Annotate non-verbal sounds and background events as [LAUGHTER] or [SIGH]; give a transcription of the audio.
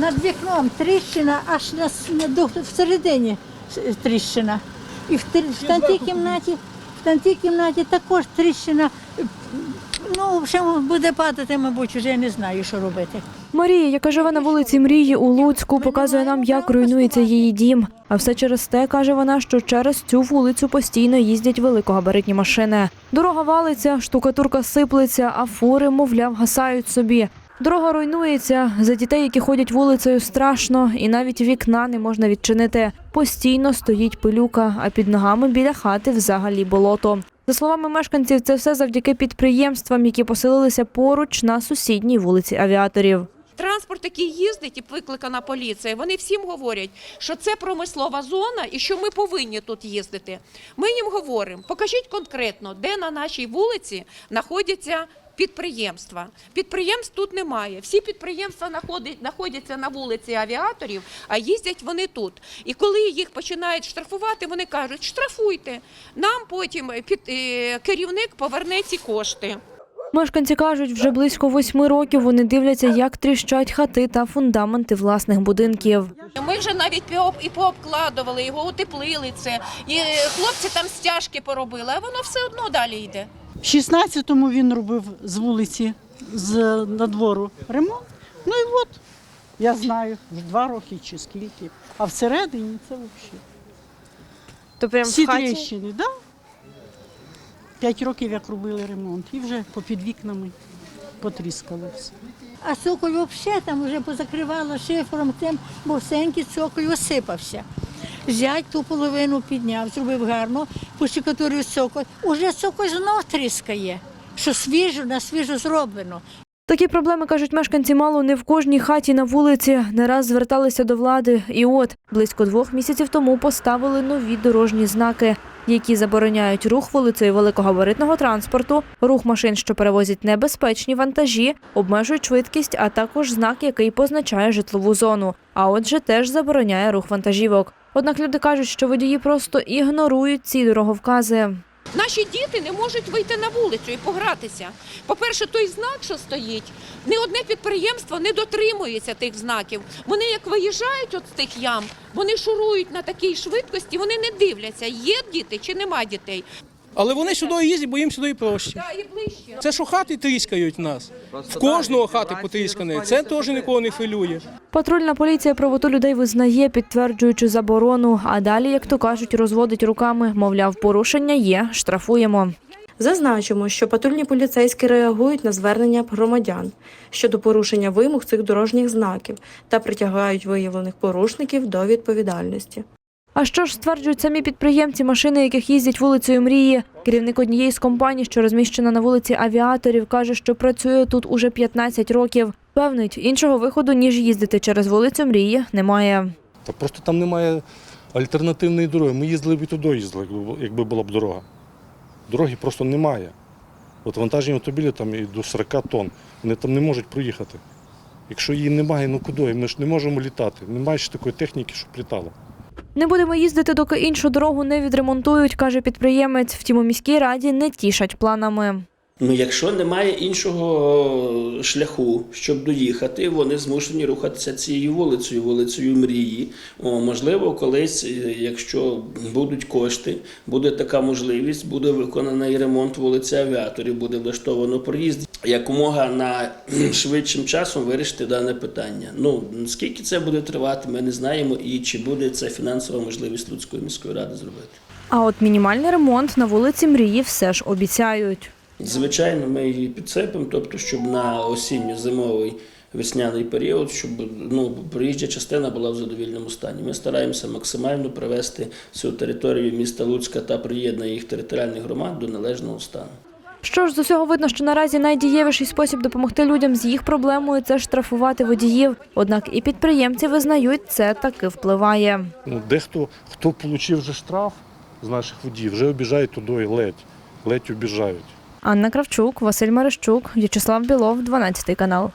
Над вікном тріщина аж на, на всередині тріщина. І в, в тантій кімнаті, в тантій кімнаті також тріщина. Ну, в буде падати, мабуть, вже я не знаю, що робити. Марія, яка живе на вулиці Мрії у Луцьку, показує нам, як руйнується її дім. А все через те, каже вона, що через цю вулицю постійно їздять великогабаритні машини. Дорога валиться, штукатурка сиплеться, а фури, мовляв, гасають собі. Дорога руйнується. За дітей, які ходять вулицею, страшно, і навіть вікна не можна відчинити. Постійно стоїть пилюка, а під ногами біля хати взагалі болото. За словами мешканців, це все завдяки підприємствам, які поселилися поруч на сусідній вулиці авіаторів. Транспорт, який їздить і викликана поліція, вони всім говорять, що це промислова зона і що ми повинні тут їздити. Ми їм говоримо, покажіть конкретно, де на нашій вулиці знаходяться підприємства. Підприємств тут немає. Всі підприємства знаходяться на вулиці авіаторів, а їздять вони тут. І коли їх починають штрафувати, вони кажуть, штрафуйте. Нам потім під, е, керівник поверне ці кошти. Мешканці кажуть, вже близько восьми років вони дивляться, як тріщать хати та фундаменти власних будинків. Ми вже навіть і пообкладували його, утеплили це. І е, хлопці там стяжки поробили, а воно все одно далі йде. В 16-му він робив з вулиці, з надвору ремонт. Ну і от, я знаю, вже два роки чи скільки. А всередині це взагалі. То прям Всі тріщини, так? Да? П'ять років як робили ремонт і вже попід вікнами потріскало все. А цоколь взагалі там вже позакривало шифером тим, бо всенький цоколь осипався. Зять ту половину підняв, зробив гарно, поштукатурив цоколь. Уже цоколь знов тріскає, що свіжо, на свіжо зроблено. Такі проблеми кажуть мешканці мало не в кожній хаті на вулиці. Не раз зверталися до влади. І от близько двох місяців тому поставили нові дорожні знаки, які забороняють рух вулицею великогабаритного транспорту, рух машин, що перевозять небезпечні вантажі, обмежують швидкість, а також знак, який позначає житлову зону. А отже, теж забороняє рух вантажівок. Однак люди кажуть, що водії просто ігнорують ці дороговкази. Наші діти не можуть вийти на вулицю і погратися. По-перше, той знак, що стоїть, ні одне підприємство не дотримується тих знаків. Вони як виїжджають от з тих ям, вони шурують на такій швидкості, вони не дивляться, є діти чи нема дітей. Але вони сюди їздять, бо їм сюди проще. І ближче. Це що хати тріскають нас. В кожного хати потріскані. Це теж нікого не хвилює. Патрульна поліція правоту людей визнає, підтверджуючи заборону. А далі, як то кажуть, розводить руками. Мовляв, порушення є, штрафуємо. Зазначимо, що патрульні поліцейські реагують на звернення громадян щодо порушення вимог цих дорожніх знаків та притягають виявлених порушників до відповідальності. А що ж стверджують самі підприємці, машини, яких їздять вулицею Мрії? Керівник однієї з компаній, що розміщена на вулиці авіаторів, каже, що працює тут уже 15 років. Певнить, іншого виходу ніж їздити через вулицю Мрії немає. Просто там немає альтернативної дороги. Ми їздили б і туди їздили, якби була б дорога. Дороги просто немає. От вантажні автомобілі там і до 40 тонн, вони там не можуть проїхати. Якщо її немає, ну куди? Ми ж не можемо літати. Немає ще такої техніки, щоб літало. Не будемо їздити, доки іншу дорогу не відремонтують, каже підприємець. Втім, у міській раді не тішать планами. Ну, якщо немає іншого шляху, щоб доїхати, вони змушені рухатися цією вулицею, вулицею мрії. О, можливо, колись, е, якщо будуть кошти, буде така можливість, буде виконаний ремонт вулиці авіаторів, буде влаштовано проїзд. Якомога на [CLEARS THROAT] швидшим часом вирішити дане питання. Ну скільки це буде тривати, ми не знаємо, і чи буде це фінансова можливість Луцької міської ради зробити. А от мінімальний ремонт на вулиці Мрії все ж обіцяють. Звичайно, ми її підсипемо, тобто, щоб на осінньо-зимовий весняний період, щоб ну, проїжджа частина була в задовільному стані. Ми стараємося максимально привести всю територію міста Луцька та приєднання їх територіальних громад до належного стану. Що ж, з усього видно, що наразі найдієвіший спосіб допомогти людям з їх проблемою це штрафувати водіїв. Однак і підприємці визнають, це таки впливає. Ну, дехто, хто отримав вже штраф з наших водіїв, вже обіжають туди ледь. Ледь обіжають. Анна Кравчук, Василь Марищук, В'ячеслав Білов, 12 канал.